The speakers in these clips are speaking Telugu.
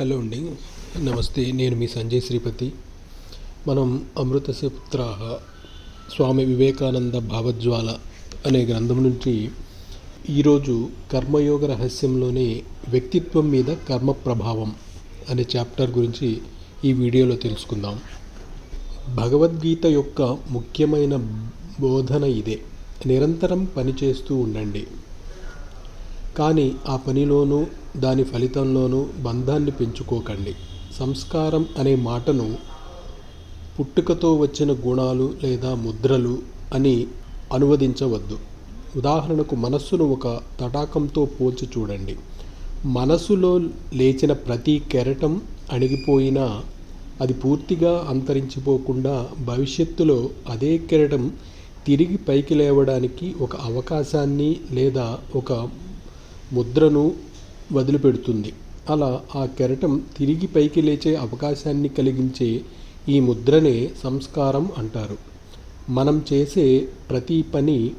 హలో అండి. నమస్తే నేను మీ సంజయ్ శ్రీపతి. మనం అమృతస్య పుత్రాహ స్వామి వివేకానంద భావజ్వాల అనే గ్రంథం నుంచి ఈరోజు కర్మయోగ రహస్యంలోని వ్యక్తిత్వం మీద కర్మ ప్రభావం అనే చాప్టర్ గురించి ఈ వీడియోలో తెలుసుకుందాం. భగవద్గీత యొక్క ముఖ్యమైన బోధన ఇదే. నిరంతరం పనిచేస్తూ ఉండండి. కానీ ఆ పనిలోనూ దాని ఫలితంలోనూ బంధాన్ని పెంచుకోకండి. సంస్కారం అనే మాటను పుట్టుకతో వచ్చిన గుణాలు లేదా ముద్రలు అని అనువదించవద్దు. ఉదాహరణకు మనస్సును ఒక తటాకంతో పోల్చి చూడండి. మనస్సులో లేచిన ప్రతి కెరటం అణిగిపోయినా అది పూర్తిగా అంతరించిపోకుండా భవిష్యత్తులో అదే కెరటం తిరిగి పైకి లేవడానికి ఒక అవకాశాన్ని లేదా ఒక ముద్రను వదిలిపెడుతుంది. అలా ఆ కెరటం తిరిగి పైకి లేచే అవకాశాన్ని కలిగించే ఈ ముద్రనే సంస్కారం అంటారు. మనం చేసే ప్రతి పని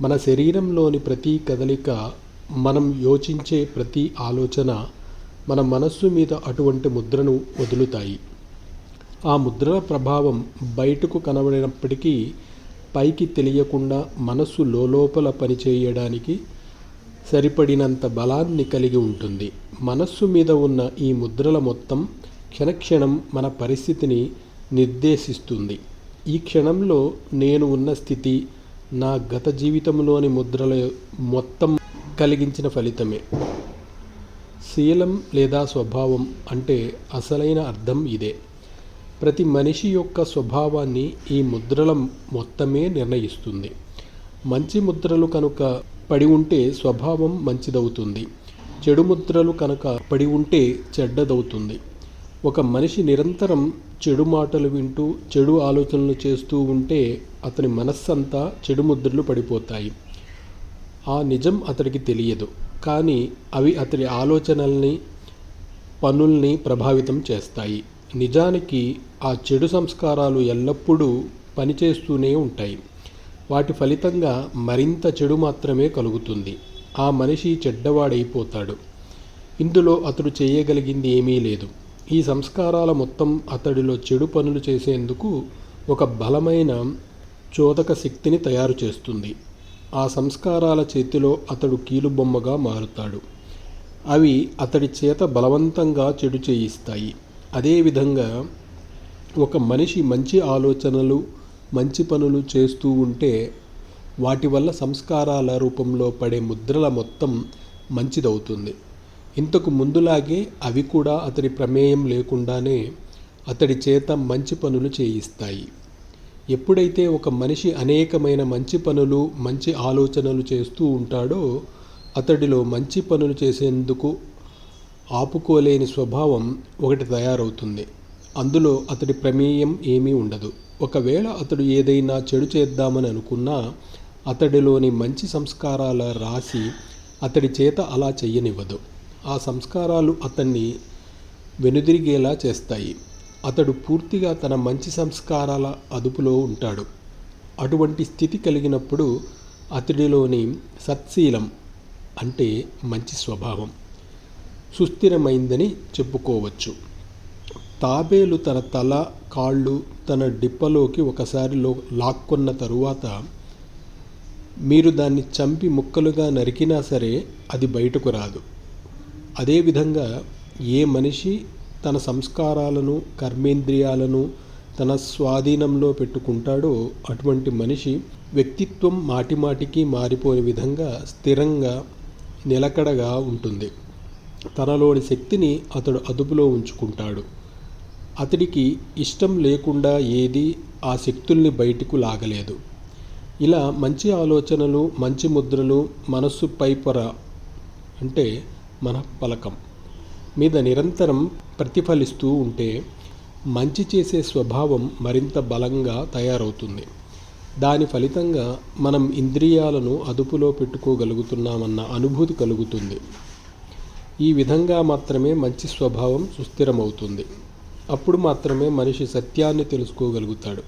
మన శరీరంలోని ప్రతి కదలిక మనం యోచించే ప్రతి ఆలోచన మన మనస్సు మీద అటువంటి ముద్రను వదులుతాయి. ఆ ముద్రల ప్రభావం బయటకు కనబడినప్పటికీ పైకి తెలియకుండా మనస్సు లోపల పనిచేయడానికి సరిపడినంత బలాన్ని కలిగి ఉంటుంది. మనస్సు మీద ఉన్న ఈ ముద్రల మొత్తం క్షణక్షణం మన పరిస్థితిని నిర్దేశిస్తుంది. ఈ క్షణంలో నేను ఉన్న స్థితి నా గత జీవితంలోని ముద్రల మొత్తం కలిగించిన ఫలితమే. శీలం లేదా స్వభావం అంటే అసలైన అర్థం ఇదే. ప్రతి మనిషి యొక్క స్వభావాన్ని ఈ ముద్రల మొత్తమే నిర్ణయిస్తుంది. మంచి ముద్రలు కనుక పడి ఉంటే స్వభావం మంచిదవుతుంది. చెడు ముద్రలు కనుక పడి ఉంటే చెడ్డదవుతుంది. ఒక మనిషి నిరంతరం చెడు మాటలు వింటూ చెడు ఆలోచనలు చేస్తూ ఉంటే అతని మనస్సంతా చెడు ముద్రలు పడిపోతాయి. ఆ నిజం అతడికి తెలియదు. కానీ అవి అతడి ఆలోచనల్ని పనుల్ని ప్రభావితం చేస్తాయి. నిజానికి ఆ చెడు సంస్కారాలు ఎల్లప్పుడూ పనిచేస్తూనే ఉంటాయి. వాటి ఫలితంగా మరింత చెడు మాత్రమే కలుగుతుంది. ఆ మనిషి చెడ్డవాడైపోతాడు. ఇందులో అతడు చేయగలిగింది ఏమీ లేదు. ఈ సంస్కారాల మొత్తం అతడిలో చెడు పనులు చేసేందుకు ఒక బలమైన చోదక శక్తిని తయారు చేస్తుంది. ఆ సంస్కారాల చేతిలో అతడు కీలుబొమ్మగా మారుతాడు. అవి అతడి చేత బలవంతంగా చెడు చేయిస్తాయి. అదేవిధంగా ఒక మనిషి మంచి ఆలోచనలు మంచి పనులు చేస్తూ ఉంటే వాటి వల్ల సంస్కారాల రూపంలో పడే ముద్రల మొత్తం మంచిదవుతుంది. ఇంతకు ముందులాగే అవి కూడా అతడి ప్రమేయం లేకుండానే అతడి చేత మంచి పనులు చేయిస్తాయి. ఎప్పుడైతే ఒక మనిషి అనేకమైన మంచి పనులు మంచి ఆలోచనలు చేస్తూ ఉంటాడో అతడిలో మంచి పనులు చేసేందుకు ఆపుకోలేని స్వభావం ఒకటి తయారవుతుంది. అందులో అతడి ప్రమేయం ఏమీ ఉండదు. ఒకవేళ అతడు ఏదైనా చెడు చేద్దామని అనుకున్నా అతడిలోని మంచి సంస్కారాల రాసి అతడి చేత అలా చెయ్యనివ్వదు. ఆ సంస్కారాలు అతన్ని వెనుదిరిగేలా చేస్తాయి. అతడు పూర్తిగా తన మంచి సంస్కారాల అదుపులో ఉంటాడు. అటువంటి స్థితి కలిగినప్పుడు అతడిలోని సత్శీలం అంటే మంచి స్వభావం సుస్థిరమైందని చెప్పుకోవచ్చు. తాబేలు తన తల కాళ్ళు తన డిప్పలోకి ఒకసారి లో లాక్కున్న తరువాత మీరు దాన్ని చంపి ముక్కలుగా నరికినా సరే అది బయటకు రాదు. అదేవిధంగా ఏ మనిషి తన సంస్కారాలను కర్మేంద్రియాలను తన స్వాధీనంలో పెట్టుకుంటాడో అటువంటి మనిషి వ్యక్తిత్వం మాటిమాటికి మారిపోయే విధంగా స్థిరంగా నిలకడగా ఉంటుంది. తనలోని శక్తిని అతడు అదుపులో ఉంచుకుంటాడు. అతడికి ఇష్టం లేకుండా ఏది ఆ శక్తుల్ని బయటకు లాగలేదు. ఇలా మంచి ఆలోచనలు మంచి ముద్రలు మనస్సు పైపొర అంటే మన పలకం మీద నిరంతరం ప్రతిఫలిస్తూ ఉంటే మంచి చేసే స్వభావం మరింత బలంగా తయారవుతుంది. దాని ఫలితంగా మనం ఇంద్రియాలను అదుపులో పెట్టుకోగలుగుతున్నామన్న అనుభూతి కలుగుతుంది. ఈ విధంగా మాత్రమే మంచి స్వభావం సుస్థిరమవుతుంది. అప్పుడు మాత్రమే మనిషి సత్యాన్ని తెలుసుకోగలుగుతాడు.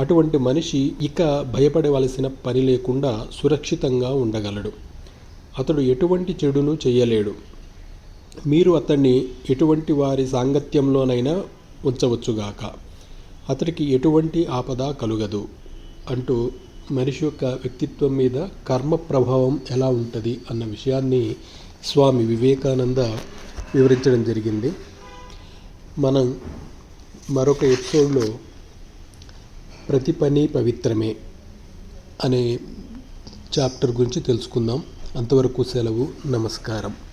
అటువంటి మనిషి ఇక భయపడవలసిన పని లేకుండా సురక్షితంగా ఉండగలడు. అతడు ఎటువంటి చెడును చేయలేడు మీరు అతన్ని ఎటువంటి వారి సాంగత్యంలోనైనా ఉంచవచ్చుగాక. అతడికి ఎటువంటి ఆపద కలుగదు అంటూ మనిషి యొక్క వ్యక్తిత్వం మీద కర్మ ప్రభావం ఎలా ఉంటుంది అన్న విషయాన్ని స్వామి వివేకానంద వివరించడం జరిగింది. మనం మరొక ఎపిసోడ్లో ప్రతి పని పవిత్రమే అనే చాప్టర్ గురించి తెలుసుకుందాం. అంతవరకు సెలవు నమస్కారం.